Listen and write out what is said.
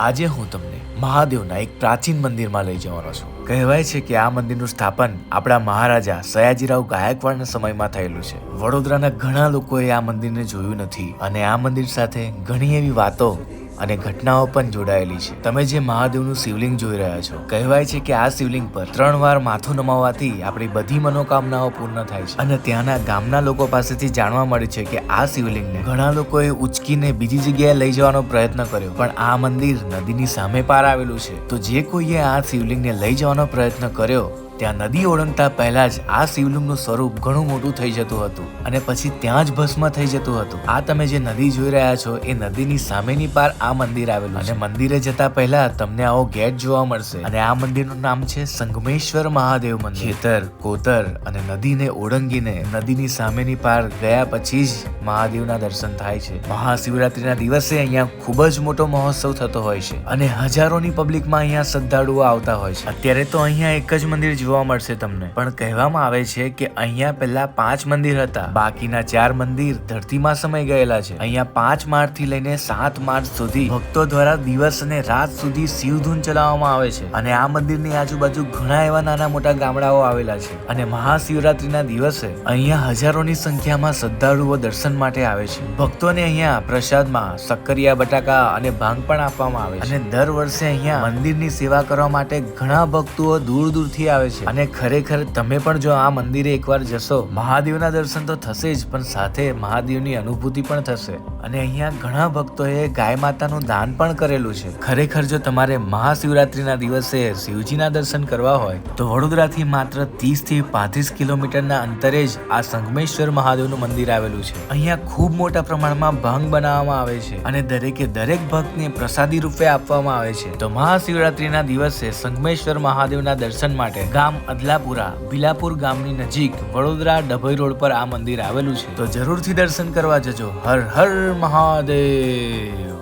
આજે હું તમને મહાદેવના એક પ્રાચીન મંદિરમાં લઈ જવાનો છું. કહેવાય છે કે આ મંદિરનું સ્થાપન આપણા મહારાજા સયાજીરાવ ગાયકવાડના સમયમાં થયેલું છે. વડોદરાના ઘણા લોકોએ આ મંદિરને જોયું નથી અને આ મંદિર સાથે ઘણી એવી વાતો અને ઘટનાઓ પણ જોડાયેલી છે. તમે જે મહાદેવનું શિવલિંગ જોઈ રહ્યા છો, કહેવાય છે કે આ શિવલિંગ પર ત્રણ વાર માથું નમાવવાથી આપણી બધી મનોકામનાઓ પૂર્ણ થાય છે. અને ત્યાંના ગામના લોકો પાસેથી જાણવા મળે છે કે આ શિવલિંગને ઘણા લોકોએ ઉચકીને બીજી જગ્યાએ લઈ જવાનો પ્રયત્ન કર્યો, પણ આ મંદિર નદીની સામે પાર આવેલું છે. તો જે કોઈએ આ શિવલિંગને લઈ જવાનો પ્રયત્ન કર્યો ત્યાં નદી ઓળંગતા પહેલા જ આ શિવલિંગનું સ્વરૂપ ઘણું મોટું થઈ જતું હતું અને પછી ત્યાં જ ભસ્મ થઈ જતું હતું. આ તમે જે નદી જોઈ રહ્યા છો, એ નદીની સામેની પાર આ મંદિર આવેલું અને મંદિરે જતા પહેલા તમને આવો ગેટ જોવા મળશે. અને આ મંદિરનું નામ છે સંગમેશ્વર મહાદેવ મંદિર. ખેતર, કોતર અને નદીને ઓળંગીને નદીની સામેની પાર ગયા પછી જ મહાદેવના દર્શન થાય છે. મહાશિવરાત્રીના દિવસે અહીંયા ખૂબ જ મોટો મહોત્સવ થતો હોય છે. અને હજારોની પબ્લિકમાં અહીંયા શ્રદ્ધાળુઓ આવતા હોય છે. અત્યારે તો અહીંયા એક જ મંદિર જોવા મળશે તમને. પણ કહેવામાં આવે છે કે અહીંયા પહેલા પાંચ મંદિર હતા. બાકીના ચાર મંદિર ધરતીમાં સમય ગયેલા છે. અહીંયા પાંચ માર્ચથી લઈને સાત માર્ચ સુધી ભક્તો દ્વારા દિવસ અને રાત સુધી શિવધૂન ચલાવવામાં આવે છે. અને આ મંદિરની આજુબાજુ ઘણા એવા નાના મોટા ગામડાઓ આવેલા છે. અને મહાશિવરાત્રીના દિવસે અહીંયા હજારોની સંખ્યામાં શ્રદ્ધાળુઓ દર્શન માટે આવે છે. ભક્તોને અહીંયા પ્રસાદમાં સક્કરિયા બટાકા અને ભાંગ પણ આપવામાં આવે છે. અને દર વર્ષે અહીંયા મંદિરની સેવા કરવા માટે ઘણા ભક્તો દૂર દૂરથી આવે છે. અને ખરેખર તમે પણ જો આ મંદિરે એકવાર જશો, મહાદેવના દર્શન તો થશે જ, પણ સાથે મહાદેવની અનુભૂતિ પણ થશે. અને અહીંયા ઘણા ભક્તોએ ગાય માતાનું દાન પણ કરેલું છે. ખરેખર જો તમારે મહાશિવરાત્રીના દિવસે શિવજીના દર્શન કરવા હોય, તો વડોદરાથી માત્ર 30 થી પાંત્રીસ કિલોમીટરના અંતરે જ આ સંગમેશ્વર મહાદેવનું મંદિર આવેલું છે. અહીંયા ખૂબ મોટા પ્રમાણમાં ભાંગ બનાવવામાં આવે છે અને દરેકે દરેક ભક્તને પ્રસાદી રૂપે આપવામાં આવે છે. તો મહાશિવરાત્રીના દિવસે સંગમેશ્વર મહાદેવના દર્શન માટે ગામ અદલાપુરા, બિલાપુર ગામની નજીક વડોદરા ડભોઈ રોડ પર આ મંદિર આવેલું છે. તો જરૂરથી દર્શન કરવા જજો. હર હર મહાદેવ.